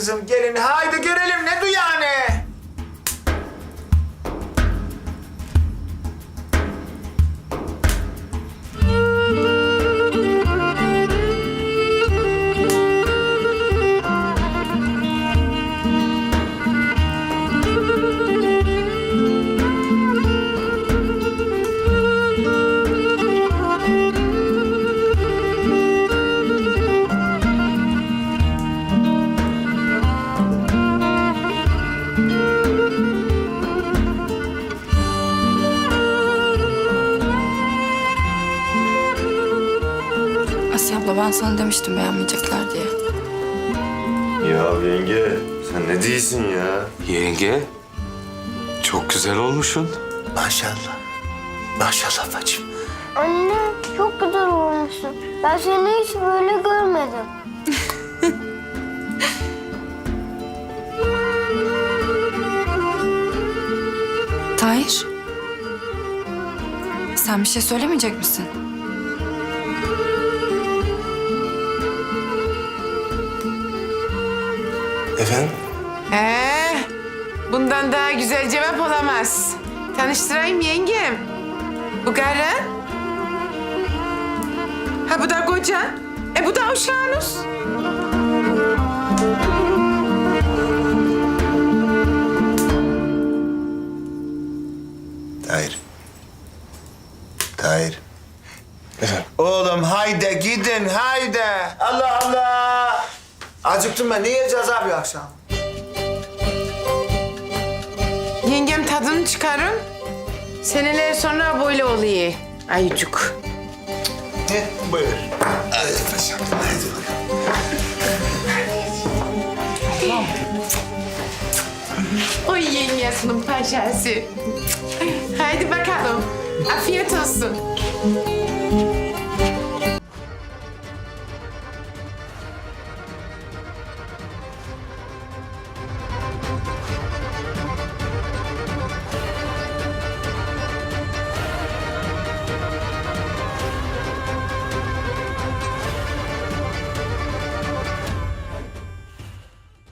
kızım gelin haydi görelim Asya abla ben sana demiştim beğenmeyecekler diye. Ya yenge sen ne değilsin ya? Yenge, çok güzel olmuşsun. Maşallah. Maşallah bacım. Anne çok güzel olmuşsun. Ben seni hiç böyle görmedim. Tahir. Sen bir şey söylemeyecek misin? Efendim? Ee, bundan daha güzel cevap olamaz. Tanıştırayım yengem. Bu karı. Ha bu da koca. E bu da uşağınız. Tahir. Oğlum haydi gidin haydi. Allah Allah. Acıktım ben. Ne yiyeceğiz abi akşam? Yengem tadını çıkarın. Seneler sonra böyle oluyor. Ayıcık. Ne? Buyur. Hadi paşam. Hadi bakalım. Oy yengesinin paşası. Haydi bakalım. Olsun.